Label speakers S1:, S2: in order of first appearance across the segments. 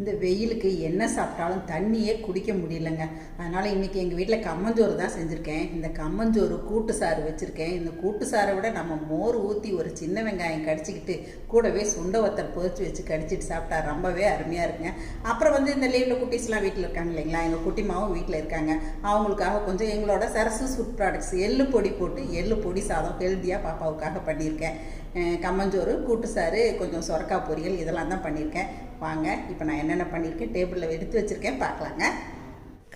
S1: இந்த வெயிலுக்கு என்ன சாப்பிட்டாலும் தண்ணியே குடிக்க முடியலங்க. அதனால் இன்றைக்கி எங்கள் வீட்டில் கம்மஞ்சோறு தான் செஞ்சுருக்கேன். இந்த கம்மஞ்சோறு கூட்டு சாறு வச்சுருக்கேன். இந்த கூட்டு சாறை விட நம்ம மோர் ஊற்றி ஒரு சின்ன வெங்காயம் கடிச்சிக்கிட்டு கூடவே சுண்ட ஒத்தர் பொறிச்சு வச்சு கடிச்சிட்டு சாப்பிட்டா ரொம்பவே அருமையாக இருக்குங்க. அப்புறம் வந்து இந்த லீவில் குட்டீஸ்லாம் வீட்டில் இருக்காங்க இல்லைங்களா? எங்கள் குட்டிமாவும் வீட்டில் இருக்காங்க. அவங்களுக்காக கொஞ்சம் எங்களோட சரசு ஃபுட் ப்ராடக்ட்ஸ் எள்ளு பொடி போட்டு எள்ளு பொடி சாதம் ஹெல்த்தியாக பாப்பாவுக்காக பண்ணியிருக்கேன். கம்மஞ்சோறு கூட்டு சாறு கொஞ்சம் சொரக்காய் பொரியல் இதெல்லாம் தான் பண்ணியிருக்கேன். வாங்க இப்போ நான் என்னென்ன பண்ணியிருக்கேன் டேபிளில் எடுத்து வச்சுருக்கேன் பார்க்கலாங்க.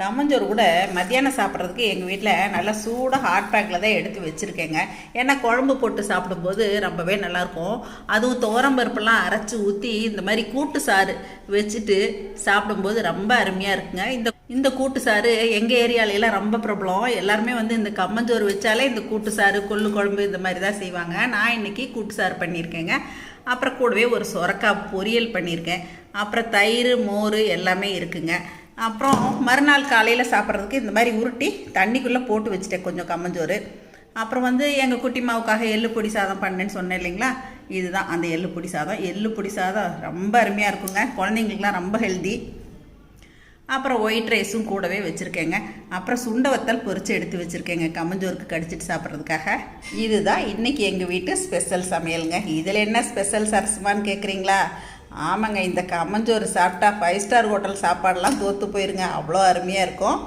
S1: கம்மஞ்சோறு கூட மத்தியானம் சாப்பிட்றதுக்கு எங்கள் வீட்டில் நல்லா சூடாக ஹாட் பேக்கில் தான் எடுத்து வச்சுருக்கேங்க. ஏன்னா குழம்பு போட்டு சாப்பிடும்போது ரொம்பவே நல்லாயிருக்கும். அதுவும் தோரம்பருப்பெல்லாம் அரைச்சி ஊற்றி இந்த மாதிரி கூட்டு சாறு வச்சுட்டு சாப்பிடும்போது ரொம்ப அருமையாக இருக்குங்க. இந்த இந்த கூட்டு சாறு எங்கள் ஏரியாலெலாம் ரொம்ப பிரபலம். எல்லாருமே வந்து இந்த கம்மஞ்சோறு வச்சாலே இந்த கூட்டு சாறு கொள்ளு குழம்பு இந்த மாதிரி தான் செய்வாங்க. நான் இன்னைக்கு கூட்டு சாறு பண்ணியிருக்கேங்க. அப்புறம் கூடவே ஒரு சொரக்காய் பொரியல் பண்ணியிருக்கேன். அப்புறம் தயிர் மோர் எல்லாமே இருக்குங்க. அப்புறம் மறுநாள் காலையில் சாப்பிட்றதுக்கு இந்த மாதிரி உருட்டி தண்ணிக்குள்ளே போட்டு வச்சுட்டேன். கொஞ்சம் கம்மஞ்சோறு அப்புறம் வந்து எங்கள் குட்டி மாவுக்காக எள்ளு பொடி சாதம் பண்ணேன்னு சொன்னேன் இல்லைங்களா? இதுதான் அந்த எள்ளு பொடி சாதம். எள்ளு பொடி சாதம் ரொம்ப அருமையாக இருக்குங்க. குழந்தைங்களுக்குலாம் ரொம்ப ஹெல்தி அப்புறம் ஒயிட் ரைஸும் கூடவே வச்சுருக்கேங்க. அப்புறம் சுண்ட வத்தல் எடுத்து வச்சுருக்கேங்க. கம்மஞ்சோருக்கு கடிச்சிட்டு சாப்பிட்றதுக்காக. இதுதான் இன்றைக்கி எங்கள் வீட்டு ஸ்பெஷல் சமையலுங்க. இதில் என்ன ஸ்பெஷல் சரசுமான்னு கேட்குறீங்களா ஆமாங்க இந்த கம்மஞ்சோறு சாப்பிட்டா ஃபைவ் ஸ்டார் ஹோட்டல் சாப்பாடெல்லாம் தோற்று போயிருங்க. அவ்வளோ அருமையாக இருக்கும்.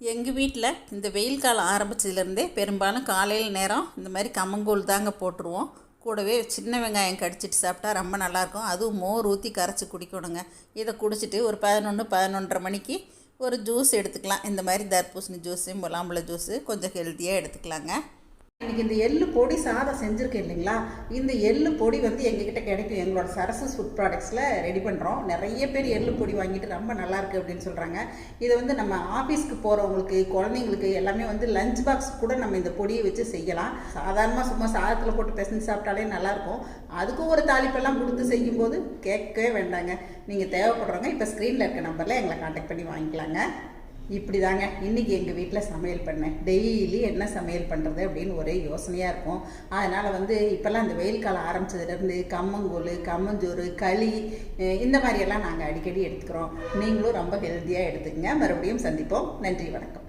S1: எங்கள் வீட்டில் இந்த வெயில் காலம் ஆரம்பிச்சதுலேருந்தே பெரும்பாலும் காலையில் நேரம் இந்த மாதிரி கம்மங்கூழ் தாங்க போட்டுருவோம். கூடவே சின்ன வெங்காயம் கடிச்சிட்டு சாப்பிட்டா ரொம்ப நல்லாயிருக்கும். அதுவும் மோர் ஊற்றி கரைச்சி குடிக்கணுங்க. இதை குடிச்சிட்டு ஒரு பதினொன்று பதினொன்றரை மணிக்கு ஒரு ஜூஸ் எடுத்துக்கலாம். இந்த மாதிரி தர்பூசணி ஜூஸு முலாம்பழ ஜூஸு கொஞ்சம் ஹெல்த்தியாக எடுத்துக்கலாங்க. இன்னைக்கு இந்த எள்ளு பொடி சாதம் செஞ்சுருக்கேன் இல்லைங்களா? இந்த எள்ளு பொடி வந்து எங்ககிட்ட கிடைக்கும் எங்களோட சரசஸ் ஃபுட் ப்ராடக்ட்ஸில் ரெடி பண்ணுறோம் நிறைய பேர் எள்ளு பொடி வாங்கிட்டு ரொம்ப நல்லாயிருக்கு அப்படின்னு சொல்கிறாங்க இதை வந்து நம்ம ஆஃபீஸ்க்கு போகிறவங்களுக்கு குழந்தைங்களுக்கு எல்லாமே வந்து லஞ்ச் பாக்ஸ் கூட நம்ம இந்த பொடியை வச்சு செய்யலாம். சாதாரணமாக சும்மா சாதத்தில் போட்டு பிசைஞ்சு சாப்பிட்டாலே நல்லாயிருக்கும் அதுக்கும் ஒரு தாளிப்பெல்லாம் கொடுத்து செய்யும்போது கேட்கவே வேண்டாங்க. நீங்கள் தேவைப்படுறவங்க இப்போ ஸ்க்ரீனில் இருக்க நம்பரில் எங்களை காண்டாக்ட் பண்ணி வாங்கிக்கலாங்க. இப்படி தாங்க இன்றைக்கி எங்கள் வீட்டில் சமையல் பண்ணேன். டெய்லி என்ன சமையல் பண்ணுறது அப்படின்னு ஒரே யோசனையாக இருக்கும். அதனால் வந்து இப்போல்லாம் இந்த வெயில் காலம் ஆரம்பிச்சதுலேருந்து கம்மங்கூழ் கம்மஞ்சோறு களி இந்த மாதிரியெல்லாம் நாங்கள் அடிக்கடி எடுத்துக்கிறோம். நீங்களும் ரொம்ப ஹெல்த்தியாக எடுத்துக்கங்க. மறுபடியும் சந்திப்போம். நன்றி வணக்கம்.